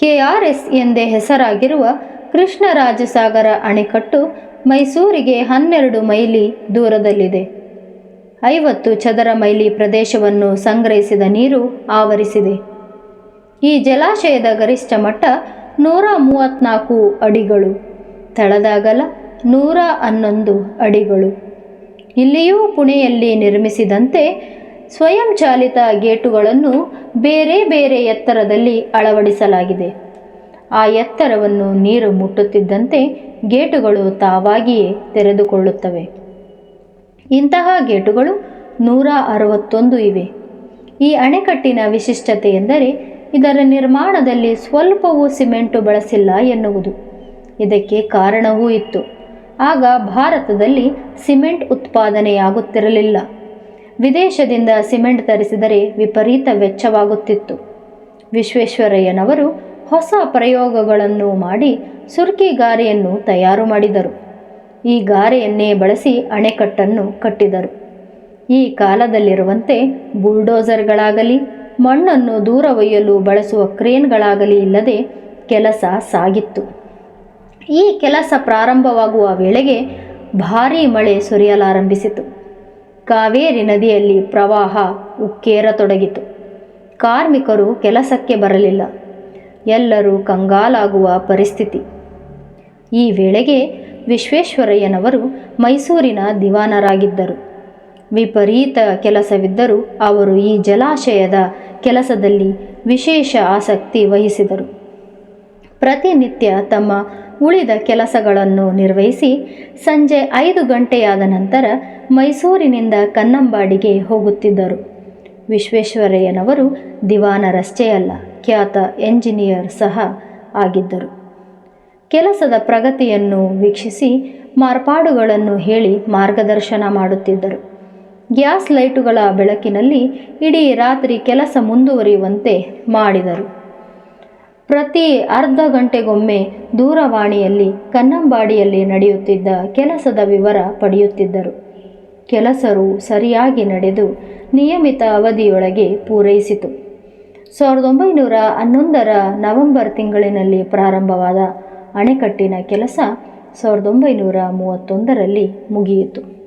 KRS ಎಂದೇ ಹೆಸರಾಗಿರುವ ಕೃಷ್ಣರಾಜಸಾಗರ ಅಣೆಕಟ್ಟು ಮೈಸೂರಿಗೆ ಹನ್ನೆರಡು ಮೈಲಿ ದೂರದಲ್ಲಿದೆ. ಐವತ್ತು ಚದರ ಮೈಲಿ ಪ್ರದೇಶವನ್ನು ಸಂಗ್ರಹಿಸಿದ ನೀರು ಆವರಿಸಿದೆ. ಈ ಜಲಾಶಯದ ಗರಿಷ್ಠ ಮಟ್ಟ ನೂರ ಮೂವತ್ತ್ನಾಲ್ಕು ಅಡಿಗಳು. ತಳದಾಗಲ ನೂರ ಹನ್ನೊಂದು ಅಡಿಗಳು. ಇಲ್ಲಿಯೂ ಪುಣೆಯಲ್ಲಿ ನಿರ್ಮಿಸಿದಂತೆ ಸ್ವಯಂಚಾಲಿತ ಗೇಟುಗಳನ್ನು ಬೇರೆ ಬೇರೆ ಎತ್ತರದಲ್ಲಿ ಅಳವಡಿಸಲಾಗಿದೆ. ಆ ಎತ್ತರವನ್ನು ನೀರು ಮುಟ್ಟುತ್ತಿದ್ದಂತೆ ಗೇಟುಗಳು ತಾವಾಗಿಯೇ ತೆರೆದುಕೊಳ್ಳುತ್ತವೆ. ಇಂತಹ ಗೇಟುಗಳು ನೂರ ಅರವತ್ತೊಂದು ಇವೆ. ಈ ಅಣೆಕಟ್ಟಿನ ವಿಶಿಷ್ಟತೆ ಎಂದರೆ ಇದರ ನಿರ್ಮಾಣದಲ್ಲಿ ಸ್ವಲ್ಪವೂ ಸಿಮೆಂಟು ಬಳಸಿಲ್ಲ ಎನ್ನುವುದು. ಇದಕ್ಕೆ ಕಾರಣವೂ ಇತ್ತು. ಆಗ ಭಾರತದಲ್ಲಿ ಸಿಮೆಂಟ್ ಉತ್ಪಾದನೆಯಾಗುತ್ತಿರಲಿಲ್ಲ. ವಿದೇಶದಿಂದ ಸಿಮೆಂಟ್ ತರಿಸಿದರೆ ವಿಪರೀತ ವೆಚ್ಚವಾಗುತ್ತಿತ್ತು. ವಿಶ್ವೇಶ್ವರಯ್ಯನವರು ಹೊಸ ಪ್ರಯೋಗಗಳನ್ನು ಮಾಡಿ ಸುರ್ಕಿ ಗಾರೆಯನ್ನು ತಯಾರು ಮಾಡಿದರು. ಈ ಗಾರೆಯನ್ನೇ ಬಳಸಿ ಅಣೆಕಟ್ಟನ್ನು ಕಟ್ಟಿದರು. ಈ ಕಾಲದಲ್ಲಿರುವಂತೆ ಬುಲ್ಡೋಸರ್ಗಳಾಗಲಿ, ಮಣ್ಣನ್ನು ದೂರ ಒಯ್ಯಲು ಬಳಸುವ ಕ್ರೇನ್ಗಳಾಗಲಿ ಇಲ್ಲದೆ ಕೆಲಸ ಸಾಗಿತ್ತು. ಈ ಕೆಲಸ ಪ್ರಾರಂಭವಾಗುವ ವೇಳೆಗೆ ಭಾರೀ ಮಳೆ ಸುರಿಯಲಾರಂಭಿಸಿತು. ಕಾವೇರಿ ನದಿಯಲ್ಲಿ ಪ್ರವಾಹ ಉಕ್ಕೇರತೊಡಗಿತು. ಕಾರ್ಮಿಕರು ಕೆಲಸಕ್ಕೆ ಬರಲಿಲ್ಲ. ಎಲ್ಲರೂ ಕಂಗಾಲಾಗುವ ಪರಿಸ್ಥಿತಿ. ಈ ವೇಳೆಗೆ ವಿಶ್ವೇಶ್ವರಯ್ಯನವರು ಮೈಸೂರಿನ ದಿವಾನರಾಗಿದ್ದರು. ವಿಪರೀತ ಕೆಲಸವಿದ್ದರೂ ಅವರು ಈ ಜಲಾಶಯದ ಕೆಲಸದಲ್ಲಿ ವಿಶೇಷ ಆಸಕ್ತಿ ವಹಿಸಿದರು. ಪ್ರತಿನಿತ್ಯ ತಮ್ಮ ಉಳಿದ ಕೆಲಸಗಳನ್ನು ನಿರ್ವಹಿಸಿ ಸಂಜೆ ಐದು ಗಂಟೆಯಾದ ನಂತರ ಮೈಸೂರಿನಿಂದ ಕನ್ನಂಬಾಡಿಗೆ ಹೋಗುತ್ತಿದ್ದರು. ವಿಶ್ವೇಶ್ವರಯ್ಯನವರು ದಿವಾನರಷ್ಟೇ ಅಲ್ಲ ಖ್ಯಾತ ಎಂಜಿನಿಯರ್ ಸಹ ಆಗಿದ್ದರು. ಕೆಲಸದ ಪ್ರಗತಿಯನ್ನು ವೀಕ್ಷಿಸಿ ಮಾರ್ಪಾಡುಗಳನ್ನು ಹೇಳಿ ಮಾರ್ಗದರ್ಶನ ಮಾಡುತ್ತಿದ್ದರು. ಗ್ಯಾಸ್ ಲೈಟುಗಳ ಬೆಳಕಿನಲ್ಲಿ ಇಡೀ ರಾತ್ರಿ ಕೆಲಸ ಮುಂದುವರಿಯುವಂತೆ ಮಾಡಿದರು. ಪ್ರತಿ ಅರ್ಧ ಗಂಟೆಗೊಮ್ಮೆ ದೂರವಾಣಿಯಲ್ಲಿ ಕನ್ನಂಬಾಡಿಯಲ್ಲಿ ನಡೆಯುತ್ತಿದ್ದ ಕೆಲಸದ ವಿವರ ಪಡೆಯುತ್ತಿದ್ದರು. ಕೆಲಸರು ಸರಿಯಾಗಿ ನಡೆದು ನಿಯಮಿತ ಅವಧಿಯೊಳಗೆ ಪೂರೈಸಿತು. ಸಾವಿರದ ಒಂಬೈನೂರ ಹನ್ನೊಂದರ ನವೆಂಬರ್ ತಿಂಗಳಿನಲ್ಲಿ ಪ್ರಾರಂಭವಾದ ಅಣೆಕಟ್ಟಿನ ಕೆಲಸ ಸಾವಿರದ ಒಂಬೈನೂರ ಮೂವತ್ತೊಂದರಲ್ಲಿ ಮುಗಿಯಿತು.